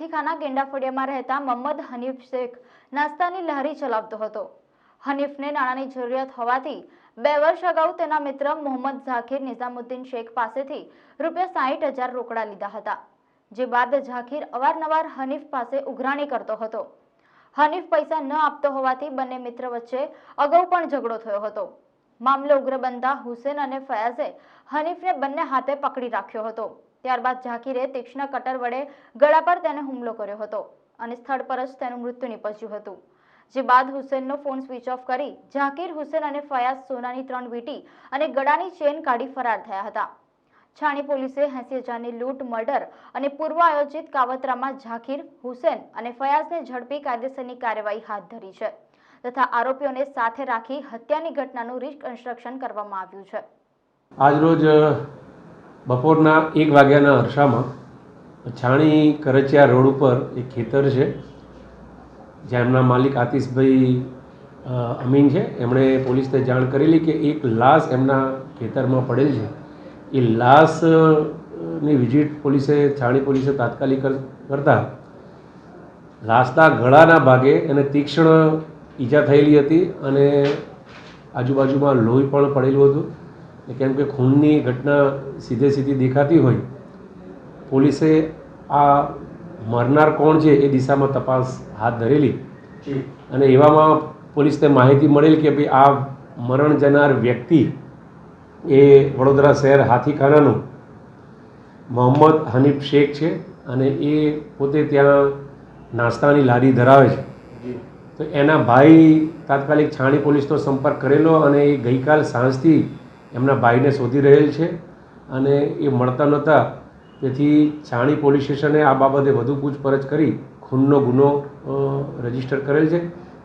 હાથીખાના ગેંડાફળિયામાં રહેતા મોહમ્મદ હનીફ શેખ નાસ્તાની લહેરી ચલાવતો હતો. હનીફને નાણાંની જરૂરિયાત હોવાથી બે વર્ષ અગાઉ તેના મિત્ર મોહમ્મદ ઝાકીર નિઝામુદ્દીન શેખ પાસેથી રૂપિયા સાહીઠ હજાર રોકડા લીધા હતા, જે બાદ ઝાકીર અવારનવાર હનીફ પાસે ઉઘરાણી કરતો હતો. હનીફ પૈસા ન આપતો હોવાથી બંને મિત્ર વચ્ચે અગાઉ પણ ઝઘડો થયો હતો. મામલો ઉગ્ર બનતા હુસેન અને ફયાઝે હનીફને બંને હાથે પકડી રાખ્યો હતો. ત્યારબાદ ઝાકીરે તીક્ષ્ણ કટર વડે ગળા પર તેને હુમલો કર્યો હતો અને સ્થળ પર જ તેનું મૃત્યુ નિપજ્યું હતું. જે બાદ હુસેનનો ફોન સ્વિચ ઓફ કરી ઝાકીર હુસેન અને ફયાઝ સોનાની ત્રણ વીટી અને ગળાની ચેન કાઢી ફરાર થયા હતા. છાણી પોલીસે એસી હજારની લૂંટ, મર્ડર અને પૂર્વ આયોજિત કાવતરામાં ઝાકીર હુસેન અને ફયાઝને ઝડપી કાયદેસરની કાર્યવાહી હાથ ધરી છે તથા આરોપીઓને સાથે રાખી હત્યાની ઘટનાનું રિકન્સ્ટ્રક્શન કરવામાં આવ્યું છે. આજરોજ બપોરના એક વાગ્યાના અરસામાં છાણી કરચિયા રોડ ઉપર એક ખેતર છે જ્યાં એમના માલિક આતિશભાઈ અમીન છે. એમણે પોલીસને જાણ કરેલી કે એક લાશ એમના ખેતરમાં પડેલ છે. એ લાશની વિઝિટ પોલીસે, છાણી પોલીસે તાત્કાલિક કરતાં લાશના ગળાના ભાગે એને તીક્ષ્ણ ઈજા થયેલી હતી અને આજુબાજુમાં લોહી પણ પડેલું હતું. કેમ કે ખૂનની ઘટના સીધે સીધી દેખાતી હોય પોલીસે આ મરનાર કોણ છે એ દિશામાં તપાસ હાથ ધરેલી. અને એવામાં પોલીસને માહિતી મળેલી કે ભાઈ આ મરણ જનાર વ્યક્તિ એ વડોદરા શહેર હાથીખાનાનું મોહમ્મદ હનીફ શેખ છે અને એ પોતે ત્યાં નાસ્તાની લારી ધરાવે છે. તો એના ભાઈ તાત્કાલિક છાણી પોલીસનો સંપર્ક કરેલો અને એ ગઈકાલ સાંજથી એમના ભાઈને શોધી રહેલ છે અને એ મળતા નહોતા. તેથી છાણી પોલીસ સ્ટેશને આ બાબતે વધુ પૂછપરછ કરી ખૂનનો ગુનો રજિસ્ટર કરેલ છે.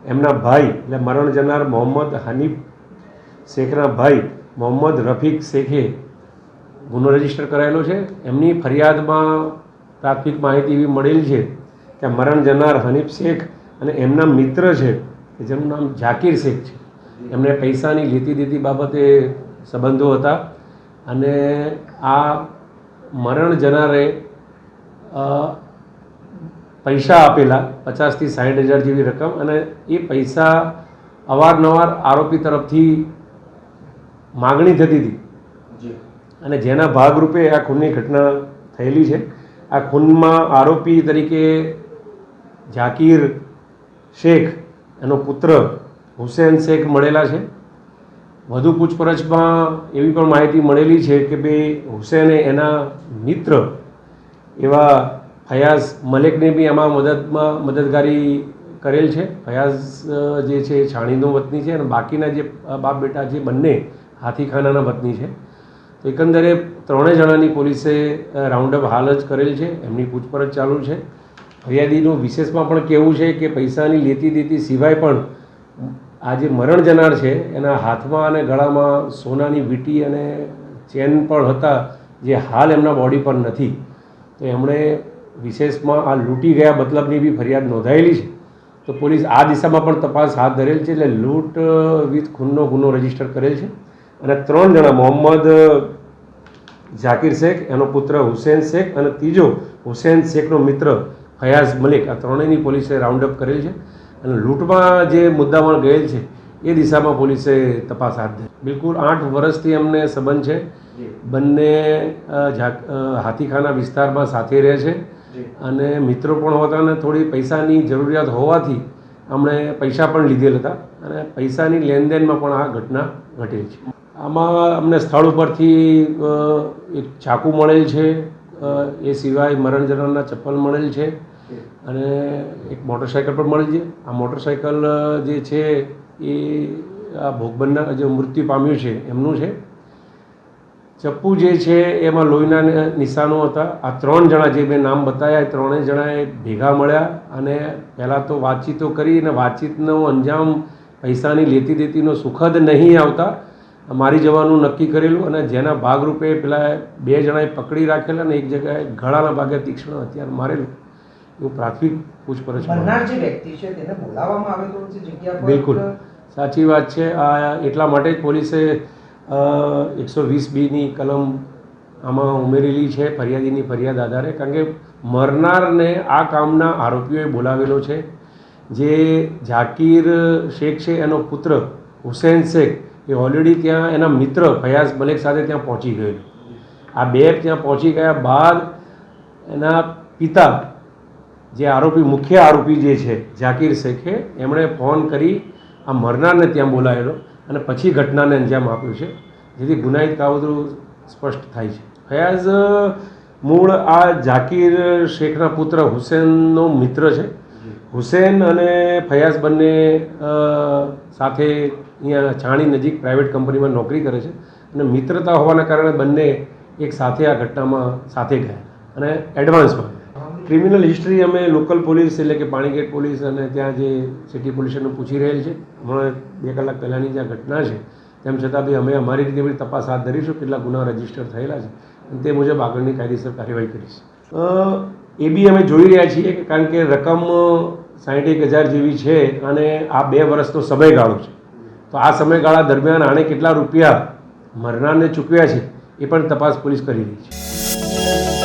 એમના ભાઈ, એટલે મરણ જનાર મોહમ્મદ હનીફ શેખના ભાઈ મોહમ્મદ રફીક શેખે ગુનો રજિસ્ટર કરાયેલો છે. એમની ફરિયાદમાં પ્રાથમિક માહિતી એવી મળેલ છે કે મરણ જનાર હનીફ શેખ અને એમના મિત્ર છે જેમનું નામ ઝાકીર શેખ છે. એમને પૈસાની લીધી દીધી બાબતે સંબંધો હતા. અને આ મરણ જનારે પૈસા આપેલા પચાસથી સાઠ હજાર જેવી રકમ અને એ પૈસા અવારનવાર આરોપી તરફથી માગણી થતી હતી. અને જેના ભાગરૂપે આ ખૂનની ઘટના થયેલી છે. આ ખૂનમાં આરોપી તરીકે ઝાકીર શેખ એનો પુત્ર હુસેન શેખ મળેલા છે. વધુ પૂછપરછમાં એવી પણ માહિતી મળેલી છે કે ભાઈ હુસેને એના મિત્ર એવા ફયાઝ મલેકને બી આમાં મદદમાં મદદગારી કરેલ છે. ફયાઝ જે છે એ છાણીનો વતની છે અને બાકીના જે બાપ બેટા છે બંને હાથીખાનાના વતની છે. તો એકંદરે ત્રણેય જણાની પોલીસે રાઉન્ડ અપ હાલ જ કરેલ છે. એમની પૂછપરછ ચાલુ છે. ફરિયાદીનું વિશેષમાં પણ કહેવું છે કે પૈસાની લેતી દેતી સિવાય પણ આ જે મરણ જનાર છે, એના હાથમાં અને ગળામાં સોનાની વીંટી અને ચેન પણ હતા, જે હાલ એમના બોડી પર નથી. તો એમણે વિશેષમાં આ લૂંટી ગયા મતલબની બી ફરિયાદ નોંધાયેલી છે. તો પોલીસ આ દિશામાં પણ તપાસ હાથ ધરેલ છે, એટલે લૂંટ વિથ ખૂનનો ગુનો રજિસ્ટર કરેલ છે. અને ત્રણ જણા, મોહમ્મદ ઝાકીર શેખ, એનો પુત્ર હુસેન શેખ અને ત્રીજો હુસેન શેખનો મિત્ર ફયાઝ મલિક, આ ત્રણેયની પોલીસે રાઉન્ડ અપ કરેલ છે. અને લૂંટમાં જે મુદ્દામાં ગયેલ છે એ દિશામાં પોલીસે તપાસ હાથ ધરી. બિલકુલ આઠ વર્ષથી અમને સંબંધ છે. બંને હાથીખાના વિસ્તારમાં સાથે રહે છે. અને મિત્રો પણ હોતા અને થોડી પૈસાની જરૂરિયાત હોવાથી અમણે પૈસા પણ લીધેલ હતા. અને પૈસાની લેનદેનમાં પણ આ ઘટના ઘટેલ છે. આમાં અમને સ્થળ ઉપરથી એક ચાકુ મળેલ છે. એ સિવાય મરણ જનારના ચપ્પલ મળેલ છે. અને એક મોટરસાઇકલ પણ મળી છે. આ મોટરસાઇકલ જે છે, એ આ ભોગ જે મૃત્યુ પામ્યું છે, એમનું છે. ચપ્પુ જે છે, એમાં લોહીના નિશાનો હતા. આ ત્રણ જણા, જે મેં નામ બતાવ્યા એ ત્રણેય જણાએ ભેગા મળ્યા અને પહેલાં તો વાતચીતો કરી અને વાતચીતનો અંજામ પૈસાની લેતી દેતીનો સુખદ નહીં આવતા. મારી જવાનું નક્કી કરેલું અને જેના ભાગરૂપે પેલા બે જણાએ પકડી રાખેલા અને એક જગ્યાએ ગળાના ભાગે તીક્ષ્ણ હથિયાર મારેલું. એવું પ્રાથમિક પૂછપરછ જે વ્યક્તિ છે તેને બોલાવવામાં આવે તો જગ્યા બિલકુલ. સાચી વાત છે. આ એટલા માટે જ પોલીસે એકસો વીસ બીની કલમ આમાં ઉમેરેલી છે ફરિયાદીની ફરિયાદ આધારે કારણ કે મરનારને આ કામના આરોપીઓએ બોલાવેલો છે. જે ઝાકીર શેખ છે એનો પુત્ર હુસેન શેખ એ ઓલરેડી ત્યાં એના મિત્ર ફયાઝ મલેક સાથે ત્યાં પહોંચી ગયેલો. આ બે ત્યાં પહોંચી ગયા બાદ એના પિતા જે આરોપી મુખ્ય આરોપી જે છે ઝાકીર શેખે એમણે ફોન કરી આ મરનારને ત્યાં બોલાવેલો અને પછી ઘટનાને અંજામ આપ્યો છે જેથી ગુનાહિત કાવતરું સ્પષ્ટ થાય છે. ફયાઝ મૂળ આ ઝાકીર શેખના પુત્ર હુસેનનો મિત્ર છે. હુસેન અને ફયાઝ બંને સાથે અહીંયા છાણી નજીક પ્રાઇવેટ કંપનીમાં નોકરી કરે છે અને મિત્રતા હોવાના કારણે બંને એક સાથે આ ઘટનામાં સાથે ગયા અને એડવાન્સમાં ક્રિમિનલ હિસ્ટ્રી અમે લોકલ પોલીસ એટલે કે પાણીગેટ પોલીસ અને ત્યાં જે સિટી પોલીસને પૂછી રહેલ છે. હમણાં બે કલાક પહેલાંની જે આ ઘટના છે, તેમ છતાં બી અમે અમારી રીતે બધી તપાસ હાથ ધરીશું કેટલા ગુના રજિસ્ટર થયેલા છે અને તે મુજબ આગળની કાયદેસર કાર્યવાહી કરીશ. એ બી અમે જોઈ રહ્યા છીએ કે કારણ કે રકમ સાઠ એક હજાર જેવી છે અને આ બે વર્ષનો સમયગાળો છે. તો આ સમયગાળા દરમિયાન આણે કેટલા રૂપિયા મરનારને ચૂકવ્યા છે એ પણ તપાસ પોલીસ કરી રહી છે.